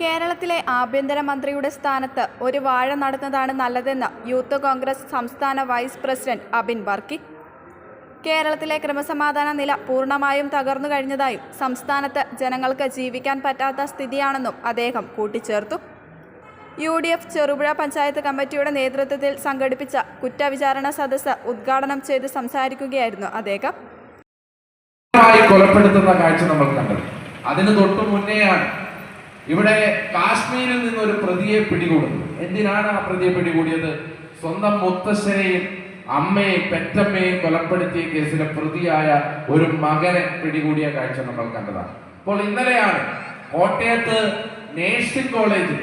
കേരളത്തിലെ ആഭ്യന്തരമന്ത്രിയുടെ സ്ഥാനത്ത് ഒരു വാഴ നടന്നതാണ് നല്ലതെന്ന് യൂത്ത് കോൺഗ്രസ് സംസ്ഥാന വൈസ് പ്രസിഡന്റ് അബിൻ വർക്കി. കേരളത്തിലെ ക്രമസമാധാന നില പൂർണമായും തകർന്നു കഴിഞ്ഞതായും സംസ്ഥാനത്ത് ജനങ്ങൾക്ക് ജീവിക്കാൻ പറ്റാത്ത സ്ഥിതിയാണെന്നും അദ്ദേഹം കൂട്ടിച്ചേർത്തു. U D F Cherupuzha panchayat കമ്മിറ്റിയുടെ നേതൃത്വത്തിൽ സംഘടിപ്പിച്ച കുറ്റവിചാരണ സദസ്സ് ഉദ്ഘാടനം ചെയ്ത് സംസാരിക്കുകയായിരുന്നു അദ്ദേഹം. കൊലപ്പെടുത്തുന്ന കാഴ്ച നമ്മൾ കണ്ടത് അതിന് തൊട്ടു മുന്നെയാണ് ഇവിടെ കാശ്മീരിൽ നിന്ന് ഒരു പ്രതിയെ പിടികൂടുന്നു. എന്തിനാണ് ആ പ്രതിയെ പിടികൂടിയത്? സ്വന്തം മുത്തശ്ശനെയും അമ്മയെ പെറ്റമ്മയും കൊലപ്പെടുത്തിയ കേസിലെ പ്രതിയായ ഒരു മകനെ പിടികൂടിയ കാഴ്ച നമ്മൾ കണ്ടതാണ്. അപ്പോൾ ഇന്നലെയാണ് കോട്ടയത്ത് നേഴ്സിംഗ് കോളേജിൽ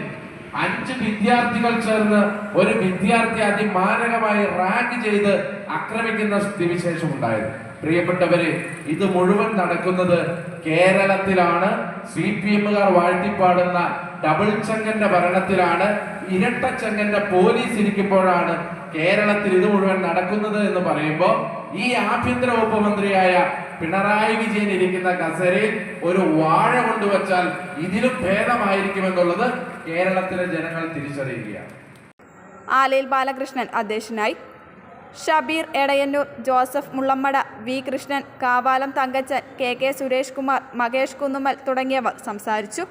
അഞ്ച് വിദ്യാർത്ഥികൾ ചേർന്ന് ഒരു വിദ്യാർത്ഥി അതിമാരകമായി റാങ്ക് ചെയ്ത് ആക്രമിക്കുന്ന സ്ഥിതിവിശേഷം ഉണ്ടായത്. പ്രിയപ്പെട്ടവരെ ഇത് മുഴുവൻ നടക്കുന്നത് കേരളത്തിലാണ്. സി പി എമ്മുകാർ വാഴ്ത്തിപ്പാടുന്ന ഡബിൾ ചെങ്കന്റെ ഭരണത്തിലാണ്. ഇരട്ട ചങ്ങന്റെ പോലീസ് ഇരിക്കുമ്പോഴാണ് കേരളത്തിൽ ഇത് മുഴുവൻ നടക്കുന്നത് എന്ന് പറയുമ്പോൾ ഈ ആഭ്യന്തര വകുപ്പ് മന്ത്രിയായ പിണറായി വിജയൻ ഇരിക്കുന്ന കസേരയിൽ ഒരു വാഴ കൊണ്ടുവച്ചാൽ ഇതിലും ഭേദമായിരിക്കുമെന്നുള്ളത് കേരളത്തിലെ ജനങ്ങൾ തിരിച്ചറിയുകയാണ്. ആലയിൽ ബാലകൃഷ്ണൻ അധ്യക്ഷനായി Shabeer Edayannur Joseph Mullammada V Krishnan Kavalam Thankachan K K Suresh Kumar Makesh Kunnummal തുടങ്ങിയവർ സംസാരിച്ചു.